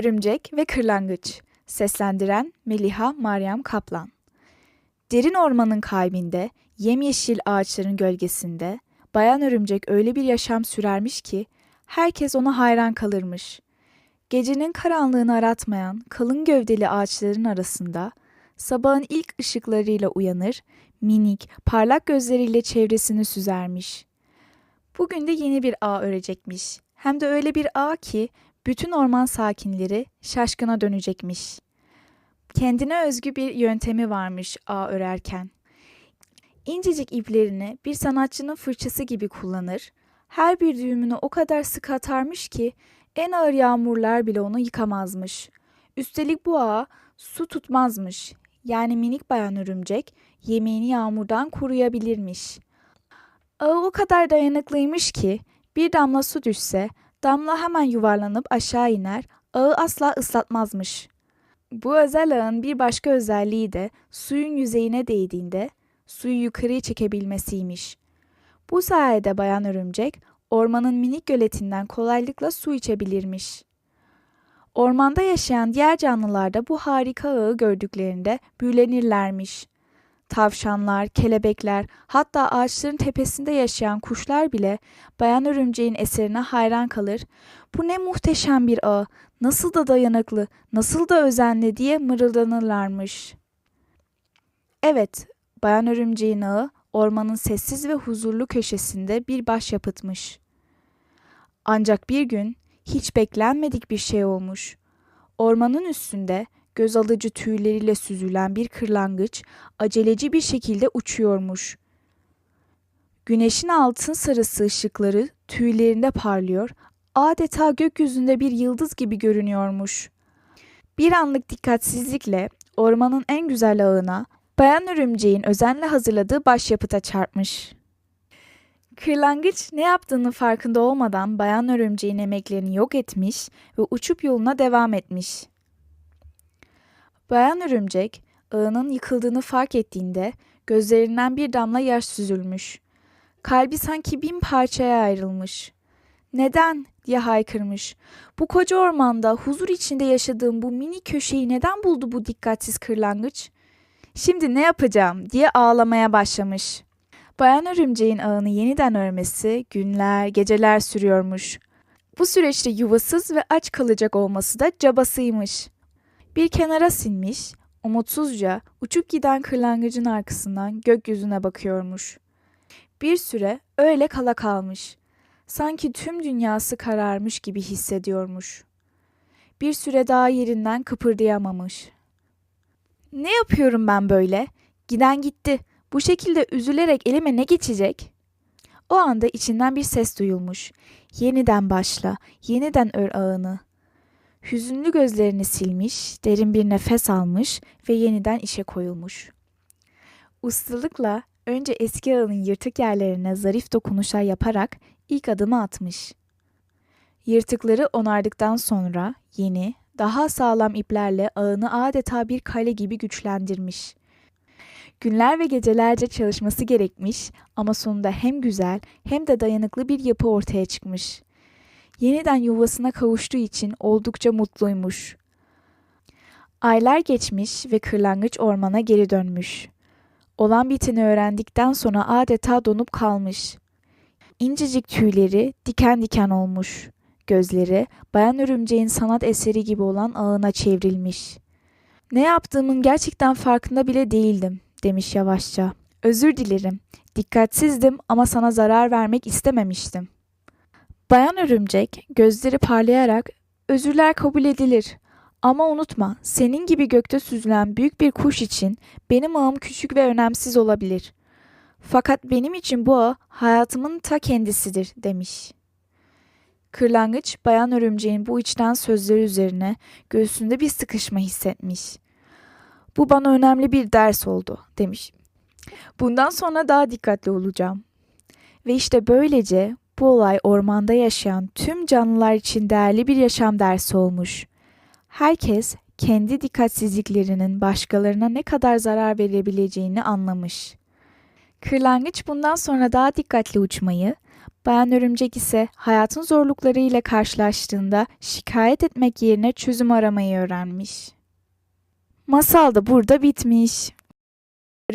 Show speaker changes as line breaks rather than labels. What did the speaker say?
Örümcek ve Kırlangıç Seslendiren Meliha Meryem Kaplan Derin ormanın kalbinde, yemyeşil ağaçların gölgesinde, Bayan Örümcek öyle bir yaşam sürermiş ki, herkes ona hayran kalırmış. Gecenin karanlığını aratmayan kalın gövdeli ağaçların arasında, sabahın ilk ışıklarıyla uyanır, minik, parlak gözleriyle çevresini süzermiş. Bugün de yeni bir ağ örecekmiş. Hem de öyle bir ağ ki, bütün orman sakinleri şaşkına dönecekmiş. Kendine özgü bir yöntemi varmış ağ örerken. İncecik iplerini bir sanatçının fırçası gibi kullanır, her bir düğümünü o kadar sık atarmış ki en ağır yağmurlar bile onu yıkamazmış. Üstelik bu ağa su tutmazmış. Yani minik bayan örümcek yemeğini yağmurdan koruyabilirmiş. Ağı o kadar dayanıklıymış ki bir damla su düşse damla hemen yuvarlanıp aşağı iner, ağı asla ıslatmazmış. Bu özel ağın bir başka özelliği de suyun yüzeyine değdiğinde suyu yukarıya çekebilmesiymiş. Bu sayede bayan örümcek ormanın minik göletinden kolaylıkla su içebilirmiş. Ormanda yaşayan diğer canlılar da bu harika ağı gördüklerinde büyülenirlermiş. Tavşanlar, kelebekler, hatta ağaçların tepesinde yaşayan kuşlar bile bayan örümceğin eserine hayran kalır. Bu ne muhteşem bir ağ, nasıl da dayanıklı, nasıl da özenli diye mırıldanırlarmış. Evet, bayan örümceğin ağı ormanın sessiz ve huzurlu köşesinde bir başyapıtmış. Ancak bir gün hiç beklenmedik bir şey olmuş. Ormanın üstünde göz alıcı tüyleriyle süzülen bir kırlangıç aceleci bir şekilde uçuyormuş. Güneşin altın sarısı ışıkları tüylerinde parlıyor, adeta gökyüzünde bir yıldız gibi görünüyormuş. Bir anlık dikkatsizlikle ormanın en güzel ağına bayan örümceğin özenle hazırladığı başyapıta çarpmış. Kırlangıç ne yaptığının farkında olmadan bayan örümceğin emeklerini yok etmiş ve uçup yoluna devam etmiş. Bayan örümcek ağının yıkıldığını fark ettiğinde gözlerinden bir damla yaş süzülmüş. Kalbi sanki bin parçaya ayrılmış. Neden diye haykırmış. Bu koca ormanda huzur içinde yaşadığım bu mini köşeyi neden buldu bu dikkatsiz kırlangıç? Şimdi ne yapacağım diye ağlamaya başlamış. Bayan örümceğin ağını yeniden örmesi günler, geceler sürüyormuş. Bu süreçte yuvasız ve aç kalacak olması da cabasıymış. Bir kenara sinmiş, umutsuzca uçup giden kırlangıcın arkasından gökyüzüne bakıyormuş. Bir süre öyle kala kalmış. Sanki tüm dünyası kararmış gibi hissediyormuş. Bir süre daha yerinden kıpırdayamamış. Ne yapıyorum ben böyle? Giden gitti. Bu şekilde üzülerek elime ne geçecek? O anda içinden bir ses duyulmuş. Yeniden başla, yeniden ör ağını. Hüzünlü gözlerini silmiş, derin bir nefes almış ve yeniden işe koyulmuş. Ustalıkla önce eski ağının yırtık yerlerine zarif dokunuşlar yaparak ilk adımı atmış. Yırtıkları onardıktan sonra yeni, daha sağlam iplerle ağını adeta bir kale gibi güçlendirmiş. Günler ve gecelerce çalışması gerekmiş ama sonunda hem güzel hem de dayanıklı bir yapı ortaya çıkmış. Yeniden yuvasına kavuştuğu için oldukça mutluymuş. Aylar geçmiş ve kırlangıç ormana geri dönmüş. Olan biteni öğrendikten sonra adeta donup kalmış. İncecik tüyleri diken diken olmuş. Gözleri bayan örümceğin sanat eseri gibi olan ağına çevrilmiş. Ne yaptığımın gerçekten farkında bile değildim demiş yavaşça. Özür dilerim. Dikkatsizdim ama sana zarar vermek istememiştim. Bayan örümcek gözleri parlayarak özürler kabul edilir. Ama unutma senin gibi gökte süzülen büyük bir kuş için benim ağım küçük ve önemsiz olabilir. Fakat benim için bu ağ hayatımın ta kendisidir demiş. Kırlangıç bayan örümceğin bu içten sözleri üzerine göğsünde bir sıkışma hissetmiş. Bu bana önemli bir ders oldu demiş. Bundan sonra daha dikkatli olacağım. Ve işte böylece bu olay ormanda yaşayan tüm canlılar için değerli bir yaşam dersi olmuş. Herkes kendi dikkatsizliklerinin başkalarına ne kadar zarar verebileceğini anlamış. Kırlangıç bundan sonra daha dikkatli uçmayı, Bayan Örümcek ise hayatın zorluklarıyla karşılaştığında şikayet etmek yerine çözüm aramayı öğrenmiş. Masal da burada bitmiş.